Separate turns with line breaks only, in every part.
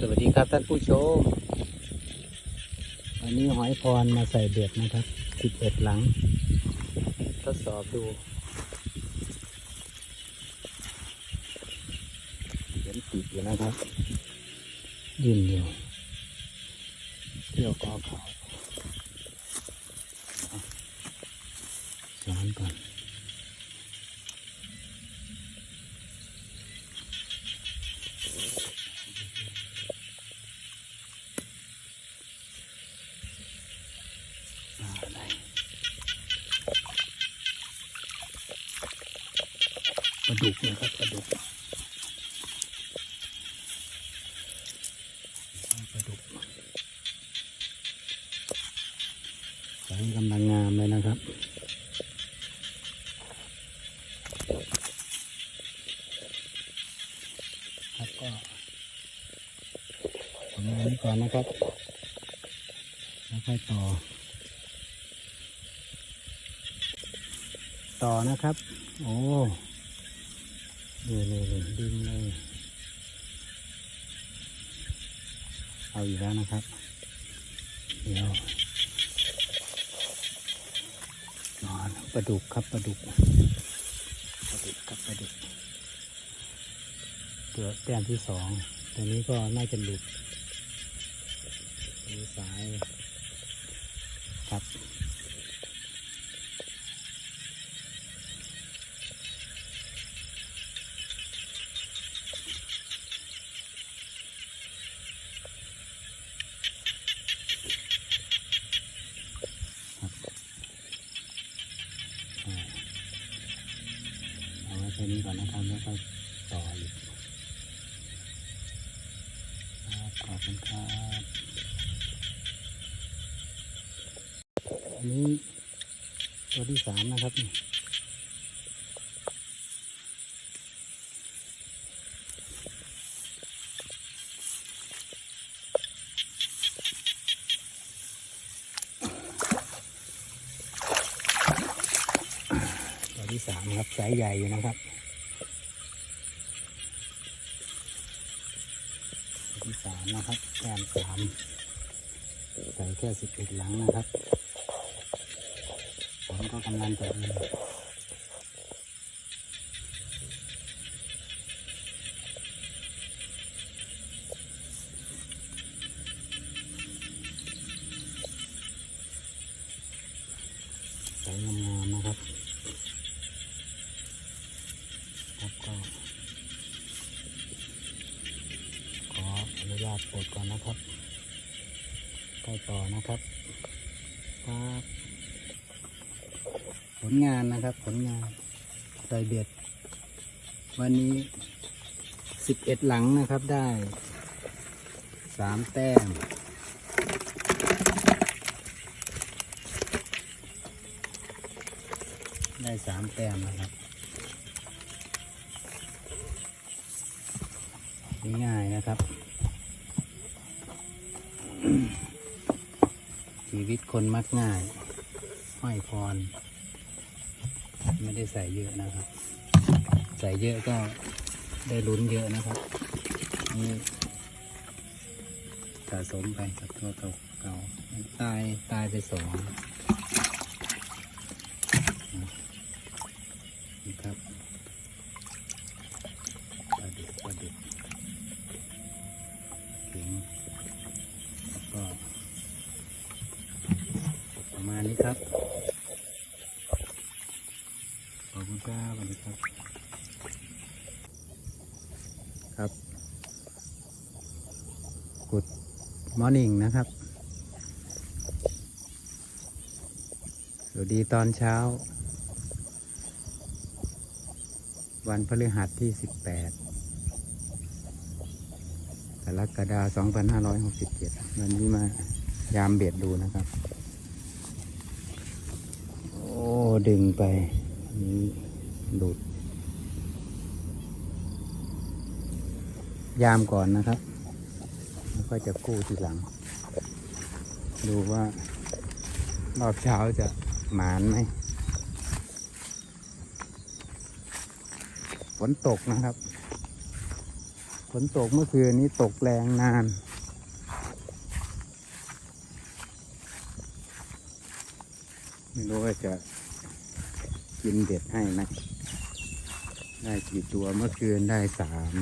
สวัสดีครับท่านผู้ชมวันนี้หอยพรมาใส่เบ็ดนะครับ11หลัง ทดสอบดู เห็นติดอยู่นะครับยินอยู่เที่ยวกอเขาสอนก่อน อะไรปลา ดุกนะครับปลาดุกปลาดุกไซส์กำลังงามเลยนะครับครับก็ทำงานนี้ก่อนนะครับแล้วค่อยต่อ ต่อนะครับ โอ้ เลยเลยเลยดึงเลย เอาอีกแล้วนะครับ เดี๋ยวนอนปลาดุกครับปลาดุกปลาดุกครับปลาดุกเกือแต้มที่สองตัวนี้ก็น่าจะหลุดมีสาย ครับ อ่าเอาไว้แค่ นี้ก่อนนะครับ แล้วก็ต่ออีกครับขอบคุณครับอันนี้ตัวที่สามนะครับนี่ตัวที่สามครับไซส์ใหญ่อยู่นะครับ สามใส่แค่สิบเอ็ดหลังนะครับผมก็กำลังจะ อนุญาตปลดก่อนนะครับใกล้ต่อนะครับครับผลงานนะครับ ผลงานใส่เบ็ด วันนี้สิบเอ็ดหลังนะครับได้สามแต้มได้สามแต้มนะครับง่ายๆนะครับ ชีวิตคนมักง่าย ห้อยพร ไม่ได้ใส่เยอะนะครับ ใส่เยอะก็ได้ลุ้นเยอะนะครับนี่สะสมไปกับตัวเก่าเก่าตายตายไปสองนี่ครับปลาดุกปลาดุกเข็งแล้ว ก็ประมาณนี้ครับ ขอบคุณครับสวัสดีครับ ครับกุดมอร์นิ่งนะครับ สวัสดีตอนเช้า วันพฤหัสที่18ก รกฎาคม2567 วันนี้มายามเบ็ดดูนะครับ โอ้ ดึงไป นี้หลุด ยามก่อนนะครับ แล้วก็จะกู้ทีหลัง ดูว่ารอบเช้าจะหมานไหมฝนตกนะครับ ฝนตกเมื่อคืนนี้ตกแรงนาน ไม่รู้ว่าจะกินเด็ดให้ไหมได้กี่ตัวเมื่อคืนได้สาม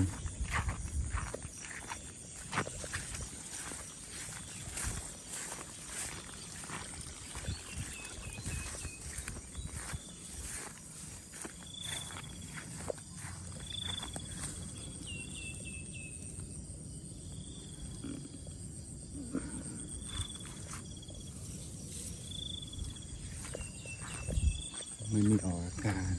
ไม่มีออกอาการ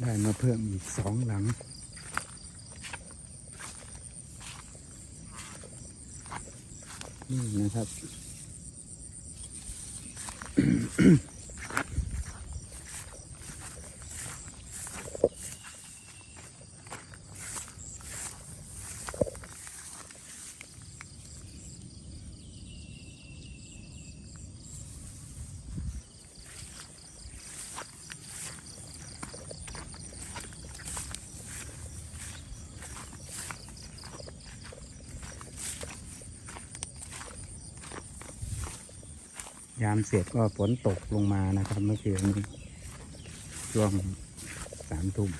ได้มาเพิ่มอีกสองหลัง นะครับ ยามเสร็จก็ฝนตกลงมานะครับเมื่อคืนนี้ช่วงสามทุ่ม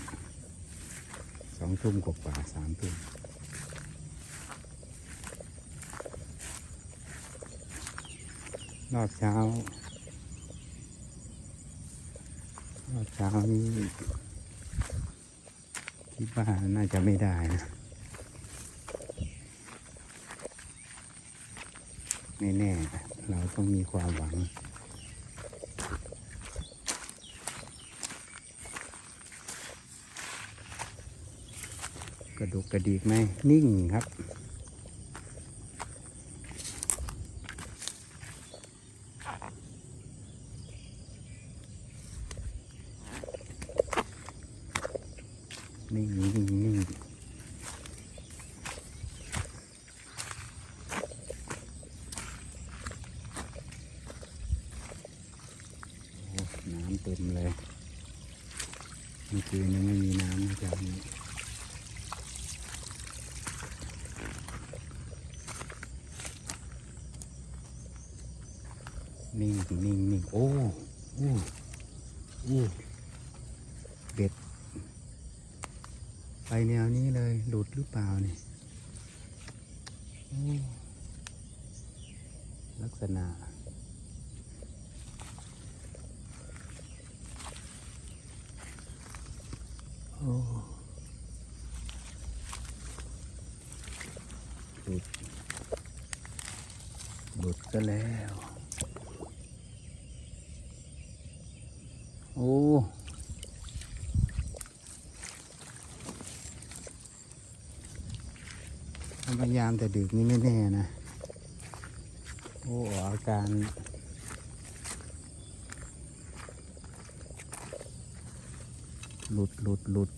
สองทุ่มกว่าสามทุ่มรอบเช้ารอบเช้านี้คิดว่าน่าจะไม่ได้นะไม่แน่ เราต้องมีความหวัง กระดูกกระดิกไหมนิ่งครับ นิ่งนิ่งนิ่ง โอ้ น้ำเต็มเลยเมื่อคืนยังไม่มีน้ำนะจ๊ะนี่นิ่งนิ่งนิ่งโอ้โอ้โอ้เบ็ด ไปแนวนี้เลย หลุดหรือเปล่านี่ลักษณะ โอ้ หลุดหลุดก็แล้ว โอ้พยายามแต่ดึกนี่ไม่แน่นะ โอ้ออกอาการ หลุดหลุดหลุด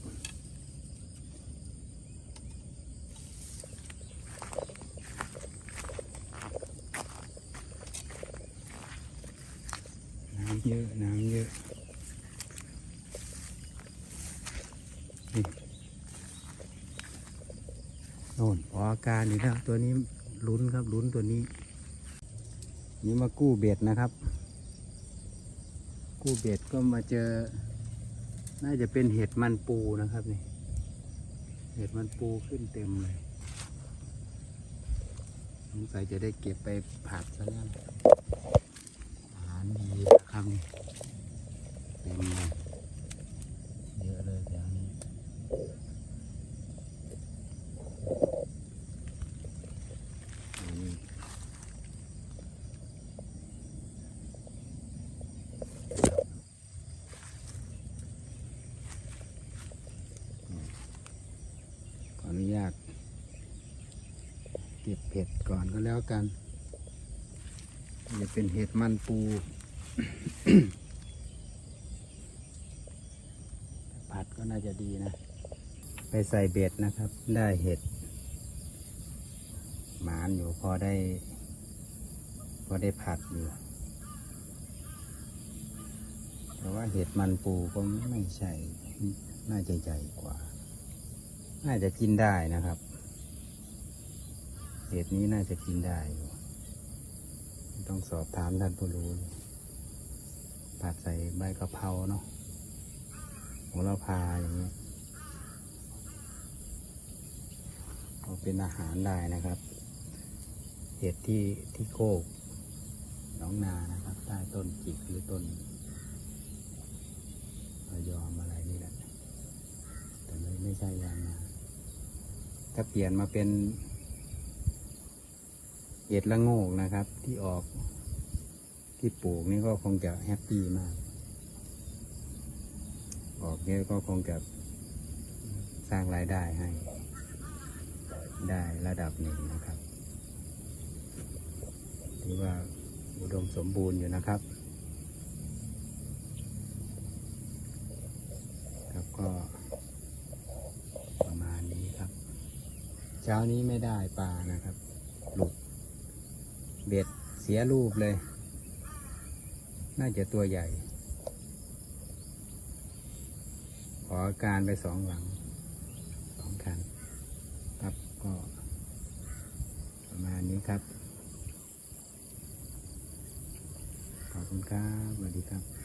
น้ำเยอะ น้ำเยอะนี่โน่นอออาการนี่แล้วตัวนี้ลุ้นครับลุ้นตัวนี้ นี่มากู้เบ็ดนะครับ กู้เบ็ดก็มาเจอ น่าจะเป็นเห็ดมันปูนะครับนี่ เห็ดมันปูขึ้นเต็มเลยสงสัยจะได้เก็บไปผัดซะแล้วอาหารดีนะครับนี่เต็มเลยเยอะเลยแถวนี้นี่ขออนุญาตเก็บเผ็ดก่อนก็ แล้วกันจะเป็นเห็ดมันปูผัดก็น่าจะดีนะ ไปใส่เบ็ดนะครับ ได้เห็ดหมานอยู่พอได้ พอได้ผัดอยู่แต่ว่าเห็ดมันปูก็ไม่ใช่ น่าจะใหญ่กว่า น่าจะกินได้นะครับ เห็ดนี้น่าจะกินได้อยู่ต้องสอบถามท่านผู้รู้ผัดใส่ใบกะเพราเนาะโหระพาอย่างนี้เอาเป็นอาหารได้นะครับ เห็ดที่ที่โคกน้องนานะครับ ใต้ต้นจิกหรือต้นยอมอะไรนี่แหละ แต่ไม่ไม่ใช่ยางนาถ้าเปลี่ยนมาเป็น เห็ดละโงกนะครับ ที่ออกที่ปลูกนี่ก็คงจะแฮปปี้มาก ออกเนี่ก็คงจะสร้างรายได้ให้ ได้ระดับหนึ่งนะครับถือว่าอุดมสมบูรณ์อยู่นะครับ ครับก็ประมาณนี้ครับ เช้านี้ไม่ได้ปลานะครับ หลุด เบ็ดเสียรูปเลย น่าจะตัวใหญ่ ขอการไปสองหลังสองคันครับก็ประมาณนี้ครับ ขอบคุณครับสวัสดีครับ